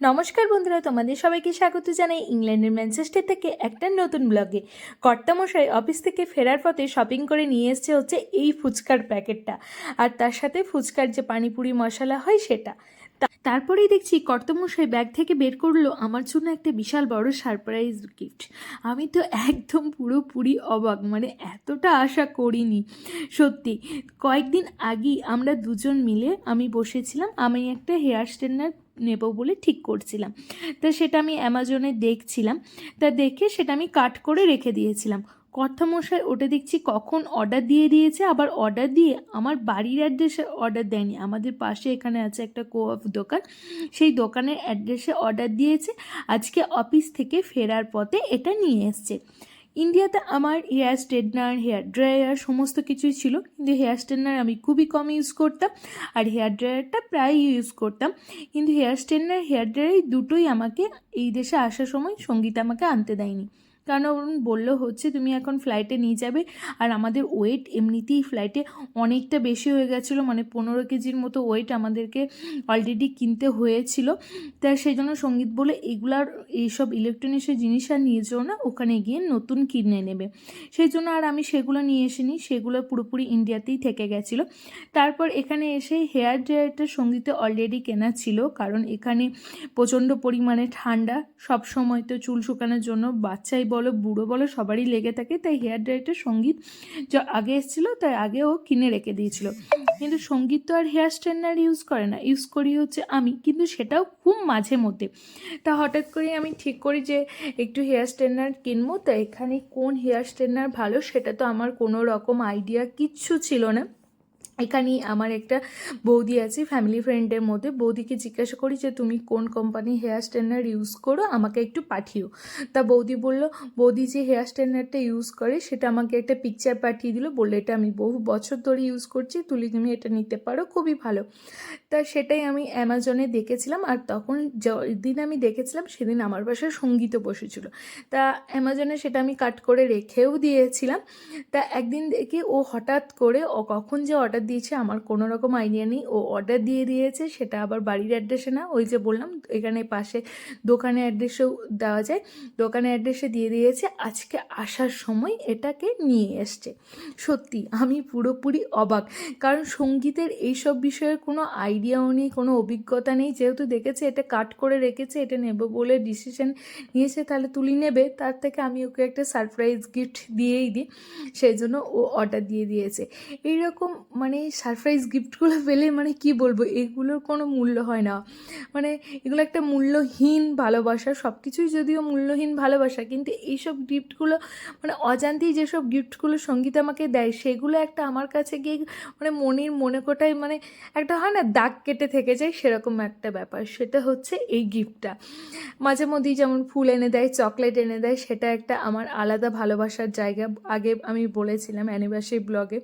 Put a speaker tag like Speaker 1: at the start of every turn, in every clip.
Speaker 1: নমস্কার বন্ধুরা, তোমাদের সবাইকে স্বাগত জানাই ইংল্যান্ডের ম্যানচেস্টার থেকে একটা নতুন ব্লগে। কর্তামশাই অফিস থেকে ফেরার পথে শপিং করে নিয়ে এসছে হচ্ছে এই ফুচকার প্যাকেটটা। আর তার সাথে ফুচকার যে পানিপুরি মশলা হয় সেটা। তারপরেই দেখছি কর্তামশাই ব্যাগ থেকে বের করল আমার জন্য একটা বিশাল বড় সারপ্রাইজ গিফট আমি তো একদম পুরোপুরি অবাক মানে এতটা আশা করিনি। সত্যি, কয়েকদিন আগেই আমরা দুজন মিলে আমি বসেছিলাম আমি একটা হেয়ার স্ট্রেটনার নেব বলে ঠিক করছিলাম। তা সেটা আমি অ্যামাজনে দেখছিলাম। তা দেখে সেটা আমি কাট করে রেখে দিয়েছিলাম। কর্তামশাই ওটা দেখছি কখন অর্ডার দিয়ে দিয়েছে, আবার অর্ডার দিয়ে আমার বাড়ির অ্যাড্রেসে অর্ডার দেয়নি। আমাদের পাশে এখানে আছে একটা কোঅপ দোকান, সেই দোকানের অ্যাড্রেসে অর্ডার দিয়েছে। আজকে অফিস থেকে ফেরার পথে এটা নিয়ে এসছে। ইন্ডিয়াতে আমার হেয়ার স্ট্রেটনার, হেয়ার ড্রায়ার সমস্ত কিছুই ছিল। কিন্তু হেয়ার স্ট্রেটনার আমি খুবই কম ইউজ করতাম আর হেয়ার ড্রায়ারটা প্রায় ইউজ করতাম। কিন্তু হেয়ার স্ট্রেটনার, হেয়ার ড্রায়ার দুটোই আমাকে এই দেশে আসার সময় সংগীত আমাকে আনতে দেয়নি। কারণ বলল হচ্ছে তুমি এখন ফ্লাইটে নিয়ে যাবে। আর আমাদের ওয়েট এমনিতেই ফ্লাইটে অনেকটা বেশি হয়ে গেছিল মানে পনেরো কেজির মতো ওয়েট আমাদেরকে অলরেডি কিনতে হয়েছিল। তা সেই জন্য সংগীত বলে, এগুলার এইসব ইলেকট্রনিক্সের জিনিস আর নিয়ে যেও না, ওখানে গিয়ে নতুন কিনে নেবে। সেই জন্য আর আমি সেগুলো নিয়ে এসিনি, সেগুলো পুরোপুরি ইন্ডিয়াতেই থেকে গেছিল। তারপর এখানে এসে হেয়ার ড্রায়ারটা সঙ্গীতে অলরেডি কেনা ছিল, কারণ এখানে প্রচণ্ড পরিমাণে ঠান্ডা সব সময় তো চুল শুকানোর জন্য বাচ্চাই বলো, বুড়ো বলো, সবারই লেগে থাকে। তাই হেয়ার ড্রায়ারটা সংগীত যা, আগে এসেছিল, তাই আগে ও কিনে রেখে দিয়েছিল। কিন্তু সংগীত তো আর হেয়ার স্ট্রেটনার ইউজ করে না। ইউজ করি হচ্ছে আমি, কিন্তু সেটাও খুব মাঝে মধ্যে। তা হঠাৎ করে আমি ঠিক করি যে, একটু হেয়ার স্ট্রেটনার কিনবো, তা এখানে কোন হেয়ার স্ট্রেটনার ভালো সেটা তো আমার কোনো রকম আইডিয়া কিচ্ছু ছিল না। এখানেই আমার একটা বৌদি আছে ফ্যামিলি ফ্রেন্ডের মধ্যে। বৌদিকে জিজ্ঞাসা করি যে, তুমি কোন কোম্পানি হেয়ার স্ট্রেটনার ইউজ করো? আমাকে একটু পাঠিও। তা বৌদি বলল, বৌদি যে হেয়ার স্ট্রেটনারটা ইউজ করে, সেটা আমাকে একটা পিকচার পাঠিয়ে দিল। বলল, এটা আমি বহু বছর ধরে ইউজ করছি, তুলি তুমি এটা নিতে পারো, খুবই ভালো। তা সেটাই আমি অ্যামাজনে দেখেছিলাম, আর তখন যেদিন আমি দেখেছিলাম, সেদিন আমার বাসায় সংগীত বসেছিল। তা অ্যামাজনে সেটা আমি কাট করে রেখেও দিয়েছিলাম। তা একদিন দেখি ও হঠাৎ করে, ও কখন যে অর্ডার দিয়েছে, আমার কোনো রকম আইডিয়া নেই। ও অর্ডার দিয়ে দিয়েছে, সেটা আবার বাড়ির অ্যাড্রেসে না, ওই যে বললাম, এখানে পাশে দোকানে অ্যাড্রেসেও দেওয়া যায়। দোকানে অ্যাড্রেসে দিয়ে দিয়েছে, আজকে আসার সময় এটাকে নিয়ে এসছে। সত্যি, আমি পুরোপুরি অবাক। কারণ সঙ্গীতের এইসব বিষয়ে কোনো আইডিয়াও নেই, কোনো অভিজ্ঞতা নেই। যেহেতু দেখেছে, এটা কাট করে রেখেছে, এটা নেব বলে ডিসিশন নিয়েছে, তাহলে তুলি নেবে। তার থেকে আমি ওকে একটা সারপ্রাইজ গিফট দিয়েই দিই, সেই জন্য ও অর্ডার দিয়ে দিয়েছে। এইরকম মানে সারপ্রাইজ গিফটগুলো পেলে মানে কি বলব, এগুলোর কোনো মূল্য হয় না। মানে এগুলো একটা মূল্যহীন ভালোবাসা সব কিছুই যদিও মূল্যহীন ভালোবাসা, কিন্তু এইসব গিফটগুলো মানে অজান্তেই যেসব গিফটগুলো সংগীত আমাকে দেয়, সেগুলো একটা আমার কাছে গিয়ে মানে মনের মনে কোটায় মানে একটা হয় না, দাগ কেটে থেকে যায়, সেরকম একটা ব্যাপার। সেটা হচ্ছে এই গিফটটা মাঝে মধ্যেই যেমন ফুল এনে দেয়, চকলেট এনে দেয়, সেটা একটা আমার আলাদা ভালোবাসার জায়গা। আগে আমি বলেছিলাম অ্যানিভার্সারি ব্লগে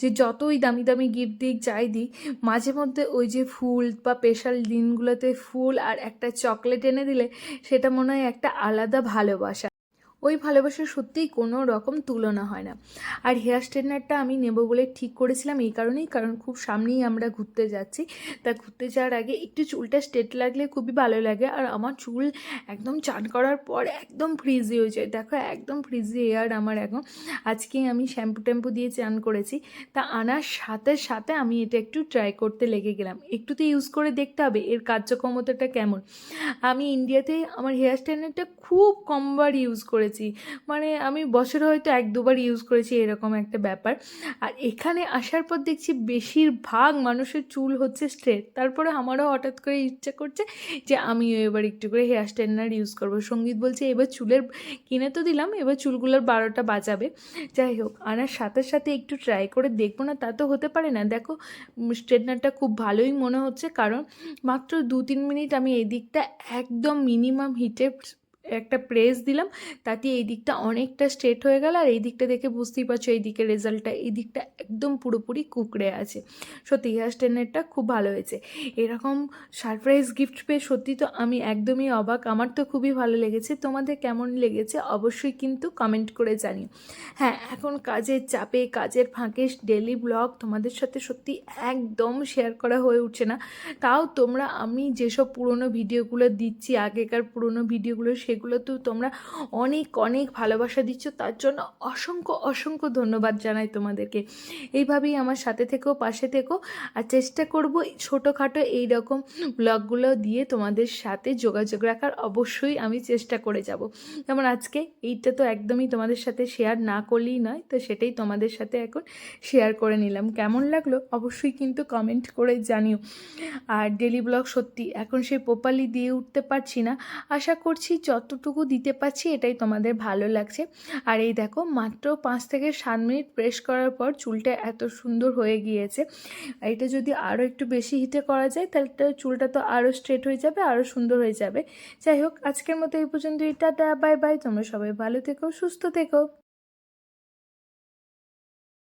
Speaker 1: যে যতই দামি দামি গিফট দিই, যাই দিই, মাঝে মধ্যে ওই যে ফুল বা স্পেশাল দিনগুলোতে ফুল আর একটা চকলেট এনে দিলে, সেটা মনে হয় একটা আলাদা ভালোবাসা। ওই ভালোবাসার সত্যিই কোনো রকম তুলনা হয় না। আর হেয়ার স্ট্রেটনারটা আমি নেব বলে ঠিক করেছিলাম এই কারণেই, কারণ খুব সামনেই আমরা ঘুরতে যাচ্ছি। তা ঘুরতে যাওয়ার আগে একটু চুলটা স্ট্রেট লাগলে খুবই ভালো লাগে, আর আমার চুল একদম চান করার পর একদম ফ্রিজি হয়ে যায়। দেখো, একদম ফ্রিজি হেয়ার আমার এখন। আজকে আমি শ্যাম্পু ট্যাম্পু দিয়ে চান করেছি। তা আনার সাথে সাথে আমি এটা একটু ট্রাই করতে লেগে গেলাম। একটু তো ইউজ করে দেখতে হবে এর কার্যক্ষমতাটা কেমন। আমি ইন্ডিয়াতে আমার হেয়ার স্ট্রেটনারটা খুব কমবার ইউজ করেছি। মানে আমি বছরে হয়তো এক দুবার ইউজ করেছি এরকম একটা ব্যাপার। আর এখানে আসার পর দেখছি বেশিরভাগ মানুষের চুল হচ্ছে স্ট্রেট তারপরে আমারও হঠাৎ করে ইচ্ছা করছে যে আমিও এবার একটু করে হেয়ার স্ট্রেটনার ইউজ করব। সংগীত বলছে, এবার চুলের কিনে তো দিলাম, এবার চুলগুলোর বারোটা বাজাবে। যাই হোক, আনার সাথে সাথে একটু ট্রাই করে দেখব না, তা তো হতে পারে না। দেখো স্ট্রেটনারটা খুব ভালোই মনে হচ্ছে। কারণ মাত্র দু তিন মিনিট আমি এদিকটা একদম মিনিমাম হিটে একটা প্রেস দিলাম, তাতে এই দিকটা অনেকটা স্ট্রেট হয়ে গেল আর এই দিকটা দেখে বুঝতেই পারছ এই দিকের রেজাল্টটা এই দিকটা একদম পুরোপুরি কুকড়ে আছে। সত্যি হেয়ার স্ট্রেটনারটা খুব ভালো হয়েছে। এরকম সারপ্রাইজ গিফট পেয়ে সত্যি তো আমি একদমই অবাক, আমার তো খুবই ভালো লেগেছে। তোমাদের কেমন লেগেছে অবশ্যই কিন্তু কমেন্ট করে জানিও। হ্যাঁ এখন কাজের চাপে, কাজের ফাঁকে ডেলি ব্লগ তোমাদের সাথে সত্যি একদম শেয়ার করা হয়ে উঠছে না। তাও তোমরা, আমি যেসব পুরনো ভিডিওগুলো দিচ্ছি, আগেকার পুরনো ভিডিওগুলো সেগুলো তো তোমরা অনেক অনেক ভালোবাসা দিচ্ছ। তার জন্য অসংখ্য অসংখ্য ধন্যবাদ জানাই তোমাদেরকে। এইভাবেই আমার সাথে থেকেও পাশে থেকো। আর চেষ্টা করব ছোটোখাটো এই রকম ব্লগগুলো দিয়ে তোমাদের সাথে যোগাযোগ রাখার। অবশ্যই আমি চেষ্টা করে যাব। যেমন আজকে এইটা তো একদমই তোমাদের সাথে শেয়ার না করলেই নয়, তো সেটাই তোমাদের সাথে এখন শেয়ার করে নিলাম। কেমন লাগল অবশ্যই কিন্তু কমেন্ট করে জানিও। আর ডেলি ব্লগ সত্যি এখন সেই প্রপারলি দিয়ে উঠতে পারছি না। আশা করছি যতটুকু দিতে পারছি এটাই তোমাদের ভালো লাগছে। আর এই দেখো, মাত্র পাঁচ থেকে সাত মিনিট প্রেস করার পর চুলটা এত সুন্দর হয়ে গিয়েছে। এটা যদি আরও একটু বেশি হিটে করা যায়, তাহলে চুলটা তো আরও স্ট্রেট হয়ে যাবে আরও সুন্দর হয়ে যাবে। যাই হোক, আজকের মতো এই পর্যন্ত এটা বাই বাই তোমরা সবাই ভালো থেকো, সুস্থ থেকো।